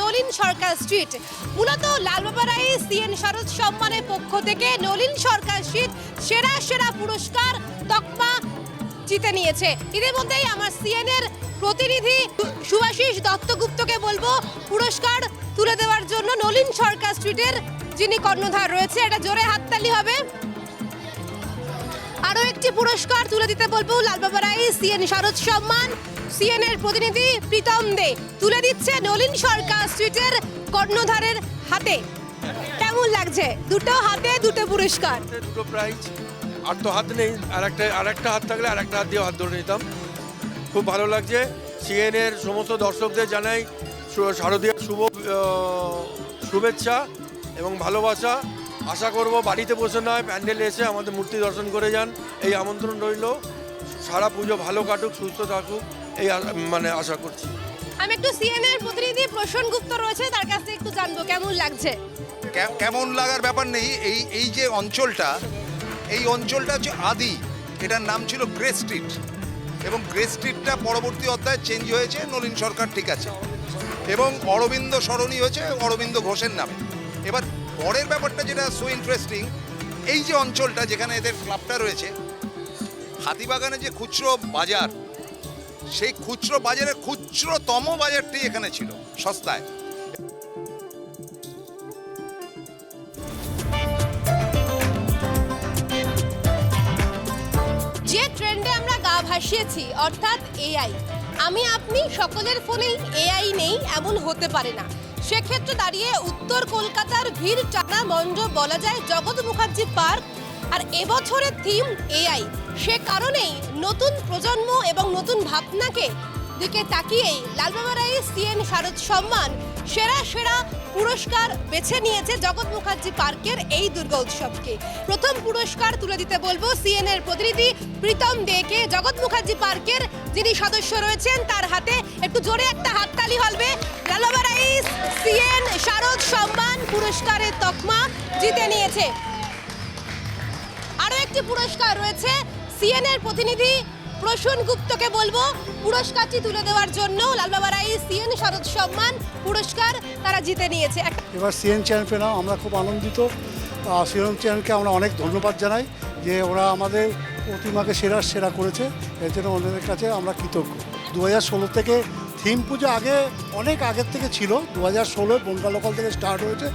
নলিন সরকার street মূলত লালবাবারাই CN শারদ সম্মানের পক্ষ থেকে নলিন সরকার স্ট্রিট সেরা সেরা পুরস্কার তকমা জিতে নিয়েছে। ইতিমধ্যেই আমার সিএন এর প্রতিনিধি সুভাষিস দত্তগুপ্তকে বলব, পুরস্কার তুলে দেওয়ার জন্য নলিন সরকার স্ট্রিটের যিনি কর্ণধার রয়েছে, এটা জোরে হাততালি হবে। আরও একটি পুরস্কার তুলে দিতে বলব লালবাবা রায় সিএন শারদ সম্মান। সিএন এর প্রতিনিধি প্রীতম দে তুলে দিচ্ছে নলিন সরকার স্ট্রিটের কর্ণধারের হাতে। কেমন লাগছে? দুটো হাতে, দুটো পুরস্কার। দুটো প্রাইজ আর তো হাত নেই আর একটা আর একটা হাত থাকলে আর একটা হাত দিয়ে হাত ধরে নিতাম। খুব ভালো লাগছে। সিএন এর সমস্ত দর্শকদের জানাই শারদীয় শুভ শুভেচ্ছা এবং ভালোবাসা। আশা করব বাড়িতে বসে নয়, প্যান্ডেলে এসে আমাদের মূর্তি দর্শন করে যান। এই আমন্ত্রণ রইল। সারা পুজো ভালো কাটুক, সুস্থ থাকুক। এই মানে আশা করছি। আমি একটু সিএন এর প্রতিনিধি প্রসন্ন গুপ্ত রয়েছে তার কাছ থেকে একটু জানব কেমন লাগছে? কেমন লাগার ব্যাপার নেই এই এই যে অঞ্চলটা এই অঞ্চলটা হচ্ছে আদি এটার নাম ছিল গ্রে স্ট্রিট এবং গ্রে স্ট্রিটটা পরবর্তী অধ্যায়ে চেঞ্জ হয়েছে নলিন সরকার ঠিক আছে। এবং অরবিন্দ সরণি হয়েছে অরবিন্দ ঘোষের নামে। এবার পরের ব্যাপারটা যেটা সো ইন্টারেস্টিং এই যে অঞ্চলটা যেখানে এদের ক্লাবটা রয়েছে হাতিবাগানে যে খুচরো বাজার সেই খুচরো বাজারের খুচরোতম বাজারটি এখানে ছিল, সস্তায়। যে ট্রেন্ডে আমরা গা ভাসিয়েছি, অর্থাৎ এআই আমি আপনি সকলের ফোনেই এআই নেই, এমন হতে পারে না। সেক্ষেত্রে দাঁড়িয়ে উত্তর কলকাতার ভিড় টানা মঞ্চ বলা যায় জগৎ মুখার্জি পার্ক আর এবছরের থিম এআই সে কারণেই নতুন প্রজন্ম এবং নতুন ভাবনাকে দিকে তাকিয়েই লালবাবা রায় সিএন শারদ সম্মান সেরা সেরা পুরস্কার বেছে নিয়েছে জগৎ মুখার্জি পার্কের এই দুর্গা উৎসবকে। প্রথম পুরস্কার তুলে দিতে বলব সিএন এর প্রতিনিধি প্রীতম দেকে। জগৎ মুখার্জি পার্কের যিনি সদস্য রয়েছেন, তার হাতে একটু জোরে একটা হাততালি লালবাবা রায় সিএন শারদ সম্মান পুরস্কারের তকমা জিতে নিয়েছে। একটি পুরস্কার রয়েছে। সিএন এর প্রতিনিধি প্রসূন গুপ্তকে বলব, পুরস্কারটি তুলে দেওয়ার জন্য লালবাবা রায় সিএন শরৎ সম্মান পুরস্কার তারা জিতে নিয়েছে। এবার সিএন চ্যানেল পেলাম আমরা খুব আনন্দিত। সিএন চ্যানেলকে আমরা অনেক ধন্যবাদ জানাই যে ওরা আমাদের প্রতিমাকে সেরা সেরা করেছে। এর জন্য ওনাদের কাছে আমরা কৃতজ্ঞ। দু হাজার ষোলো থেকে থিম পুজো আগে, অনেক আগের থেকে ছিল। দু হাজার ষোলোয় বনগা লোকাল থেকে স্টার্ট হয়েছে।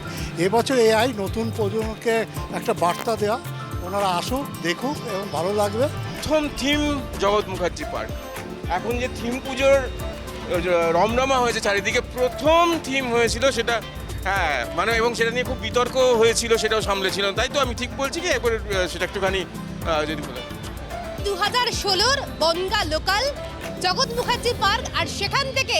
এবছর এআই নতুন প্রজন্মকে একটা বার্তা দেওয়া ওনারা আসুক দেখুক এবং ভালো লাগবে। প্রথম থিম জগৎ মুখার্জি পার্ক। এখন যে থিম পুজোর রমরমা হয়েছে চারিদিকে প্রথম থিম হয়েছিল সেটা হ্যাঁ মানে এবং সেটা নিয়ে খুব বিতর্ক হয়েছিল সেটাও সামলেছিলাম তাই তো আমি ঠিক বলছি কি আহ, সেটা একটুখানি যদি বলেন। দু হাজার ষোলোর বনগা লোকাল জগৎ মুখার্জি পার্ক আর সেখান থেকে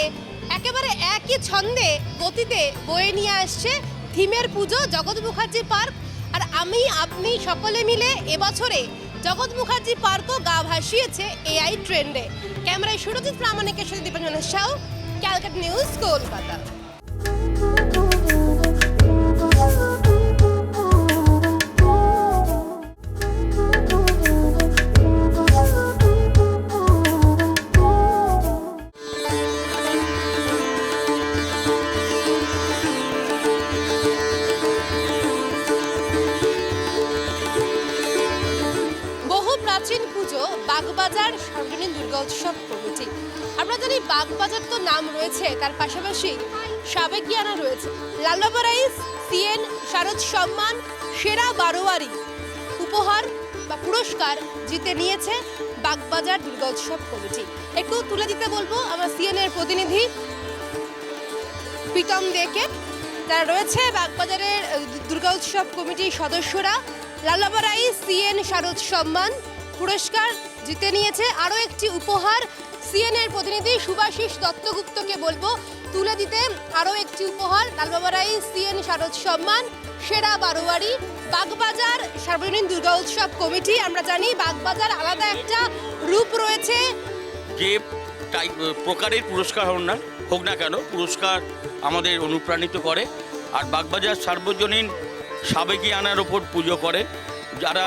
একেবারে একই ছন্দে গতিতে বয়ে নিয়ে আসছে থিমের পুজো জগৎ মুখার্জি পার্ক। আর আমি, আপনি সকলে মিলে এবছরে জগৎ মুখার্জি পার্কও গা ভাসিয়েছে এআই ট্রেন্ডে। ক্যামেরায় সুরজিৎ প্রামাণিকের সাথে দীপাঞ্জন সাউ, ক্যালকাটা নিউজ, কলকাতা। উৎসব কমিটি। আমরা জানি বাগবাজার তো নাম রয়েছে, তার পাশাপাশি সাবেকিয়ানা রয়েছে। লালবাবা রাইস সিএন শারদ সম্মান, সেরা বারোয়ারি উপহার বা পুরস্কার জিতে নিয়েছে বাগবাজার দুর্গা উৎসব কমিটি। একটু তুলে দিতে বলব, আমার সিএন এর প্রতিনিধি প্রীতম দেকে। যারা রয়েছে বাগবাজারের দুর্গা উৎসব কমিটির সদস্যরা। লালাবা রাই সিএন শারদ সম্মান, পুরস্কার জিতে নিয়েছে আরও একটি উপহার। সিএন এর প্রতিনিধি সুভাষিস দত্তগুপ্তকে বলব, তুলে দিতে আরও একটি উপহার। লালবাবা রাই সিএন শারদ সম্মান, সেরা বারোয়ারি। বাগবাজার সার্বজনীন দুর্গা উৎসব কমিটি, আমরা জানি বাগবাজার আলাদা একটা রূপ রয়েছে। যে টাইপ প্রকারের পুরস্কার হোক না হোক না কেন, পুরস্কার আমাদের অনুপ্রাণিত করে। আর বাগবাজার সার্বজনীন সাবেকি আনার ওপর পুজো করে। যারা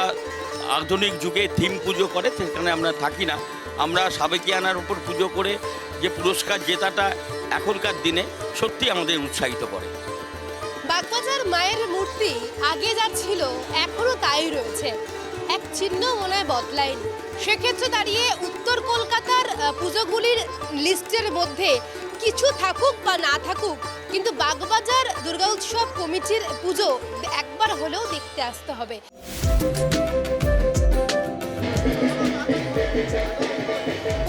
আধুনিক যুগে থিম পুজো করে, সেখানে আমরা থাকি না। আমরা সাবেকিয়ানার উপর পুজো করে যে পুরস্কার জেতাটা এখনকার দিনে সত্যি আমাদের উৎসাহিত করে। বাগবাজার মায়ের মূর্তি আগে যা ছিল, এখনও তাই রয়েছে। এক চিহ্ন মনে হয় বদলায়নি। সেক্ষেত্রে দাঁড়িয়ে উত্তর কলকাতার পুজোগুলির লিস্টের মধ্যে কিছু থাকুক বা না থাকুক, কিন্তু বাগবাজার দুর্গা উৎসব কমিটির পুজো একবার হলেও দেখতে আসতে হবে।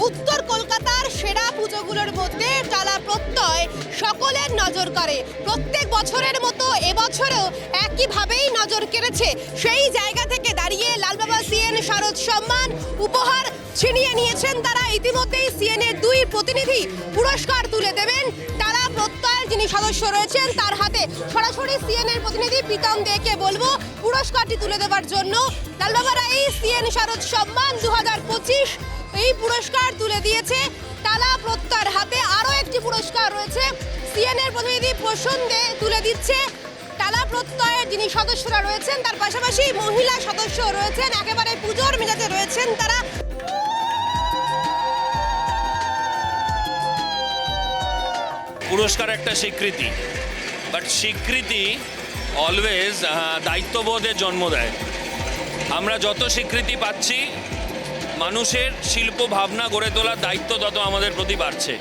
উত্তর কলকাতার সেরা পুজোগুলোর মধ্যে টালা প্রত্যয় সকলের নজর করে। প্রত্যেক বছরের মতো এবছরও একইভাবেই নজর কেড়েছে। সেই জায়গা থেকে দাঁড়িয়ে লালবাবা সিএন শারদ সম্মান উপহার ছিনিয়ে নিয়েছেন তারা। ইতিমধ্যেই সিএন এর দুই প্রতিনিধি পুরস্কার তুলে দেবেন। তারা প্রত্যয়ের যিনি সদস্য রয়েছেন, তার হাতে সরাসরি সিএন এর প্রতিনিধি প্রীতম দেকে বলব পুরস্কারটি তুলে দেওয়ার জন্য। লালবাবা এই সিএন শারদ সম্মান দু হাজার পঁচিশ এই পুরস্কার তুলে দিয়েছে। টালা প্রত্যয়ের হাতে আরও একটি পুরস্কার রয়েছে। সিএনএর প্রতিনিধি প্রসূন দে তুলে দিচ্ছে। টালা প্রত্যয়ের যিনি সদস্যরা রয়েছেন, তার পাশাপাশি মহিলা সদস্য রয়েছেন। একেবারে পুজোর মেজাজে রয়েছেন তারা। পুরস্কার একটা স্বীকৃতি। বাট স্বীকৃতি অলওয়েজ দায়িত্ববোধের জন্ম দেয়। আমরা যত স্বীকৃতি পাচ্ছি, মানুষের শিল্প ভাবনা গড়ে তোলার দায়িত্ব তত আমাদের প্রতি বাড়ছে।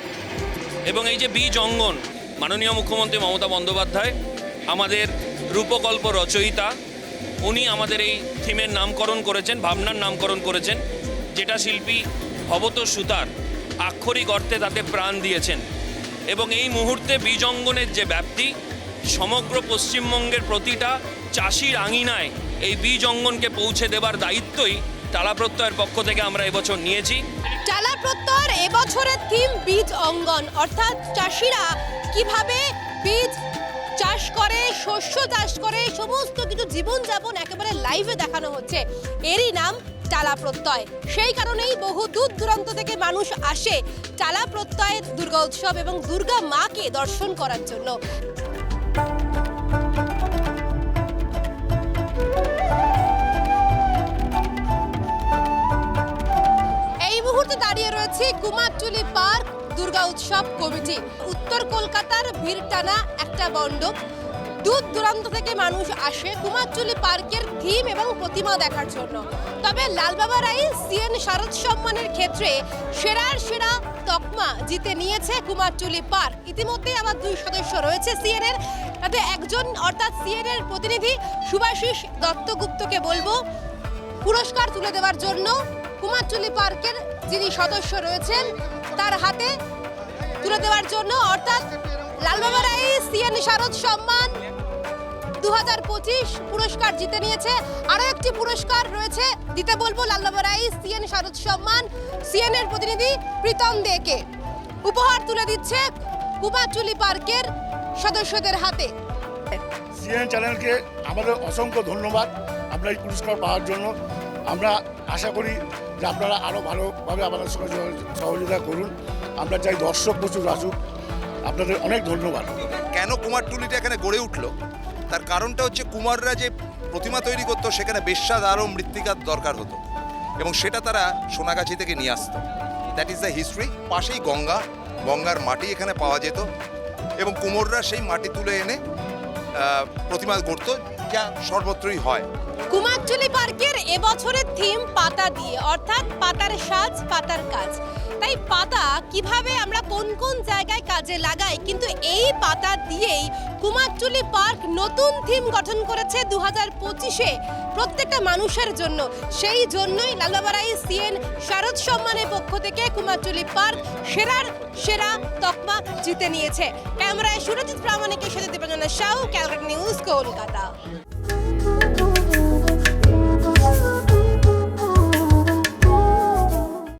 এবং এই যে বীজ অঙ্গন, মাননীয় মুখ্যমন্ত্রী মমতা বন্দ্যোপাধ্যায়, আমাদের রূপকল্প রচয়িতা, উনি আমাদের এই থিমের নামকরণ করেছেন, ভাবনার নামকরণ করেছেন, যেটা শিল্পী ভবত সুতার আক্ষরিক অর্থে তাতে প্রাণ দিয়েছেন। এবং এই মুহূর্তে বীজ অঙ্গনের যে ব্যাপ্তি, সমগ্র পশ্চিমবঙ্গের প্রতিটা চাষির আঙিনায় এই বীজ অঙ্গনকে পৌঁছে দেবার দায়িত্বই টালা প্রত্যয়ের পক্ষ থেকে আমরা এবছর নিয়েছি। টালা প্রত্যয়ের এবছরের থিম বীজ অঙ্গন, অর্থাৎ চাষিরা কীভাবে বীজ চাষ করে, শস্য চাষ করে, সমস্ত কিছু জীবনযাপন একেবারে লাইভে দেখানো হচ্ছে। এরই নাম টালা প্রত্যয়। সেই কারণেই বহু দূর দূরান্ত থেকে মানুষ আসে টালা প্রত্যয়ের দুর্গা উৎসব এবং দুর্গা মাকে দর্শন করার জন্য। এই মুহূর্তে দাঁড়িয়ে রয়েছে কুমারটুলি পার্ক, দুর্গা উৎসব কমিটি। উত্তর কলকাতার ভিড়টানা একটা মণ্ডপ দূর দূরান্ত থেকে মানুষ আসে কুমারটুলি পার্কের থিম এবং প্রতিমা দেখার জন্য। তবে লালবাবা রাই সিএন শারদ সম্মানের ক্ষেত্রে সেরার সেরা তকমা জিতে নিয়েছে কুমারটুলি পার্ক। ইতিমধ্যেই আমার দুই সদস্য রয়েছে সিএন এর তাতে একজন অর্থাৎ সিএন এর প্রতিনিধি সুভাষিস দত্তগুপ্তকে বলব, পুরস্কার তুলে দেওয়ার জন্য কুমারটুলি পার্কের যিনি সদস্য রয়েছেন, তার হাতে তুলে দেওয়ার জন্য অর্থাৎ লালবাবা রায় সিএন শারদ সম্মান দু হাজার পঁচিশ পুরস্কার জিতে নিয়েছে। আরও একটি পুরস্কার রয়েছে দিতে বলব লালবাবা রায় সিএন শারদ সম্মান সিএন এর প্রতিনিধি প্রীতম দেকে। উপহার তুলে দিচ্ছে কুমারটুলি পার্কের সদস্যদের হাতে। সিএন চ্যানেলকে আমাদের অসংখ্য ধন্যবাদ আপনার এই পুরস্কার পাওয়ার জন্য। আমরা আশা করি যে আপনারা আরও ভালোভাবে আমাদের সঙ্গে সহযোগিতা করুন। আমরা চাই দর্শক প্রচুর আসুক। আপনাদের অনেক ধন্যবাদ। কেন কুমারটুলিটা এখানে গড়ে উঠল? তার কারণটা হচ্ছে কুমাররা যে প্রতিমা তৈরি করতো, সেখানে বেশ্বাদ আরও মৃত্তিকার দরকার হতো। এবং সেটা তারা সোনাগাছি থেকে নিয়ে আসতো। দ্যাট ইজ দ্য হিস্ট্রি পাশেই গঙ্গা, গঙ্গার মাটি এখানে পাওয়া যেত। এবং কুমোররা সেই মাটি তুলে এনে প্রতিমা গড়ত, যা সর্বত্রই হয়। কুমারটুলি পার্কের এবছরের থিম পাতা দিয়ে, অর্থাৎ পাতার সাজ, পাতার কাজ। তাই পাতা কীভাবে আমরা কোন কোন জায়গায় কাজে লাগাই, কিন্তু এই পাতা দিয়েই কুমারটুলি পার্ক নতুন থিম গঠন করেছে দু হাজার পঁচিশে। প্রত্যেকটা মানুষের জন্য। সেই জন্যই লালবাবারাই সিএন শারদ সম্মানের পক্ষ থেকে কুমারটুলি পার্ক সেরার সেরা তকমা জিতে নিয়েছে। ক্যামেরায় সুরজিৎ প্রামাণিকের সাথে দীপাঞ্জনা সাউ ক্যালকাটা নিউজ, কলকাতা।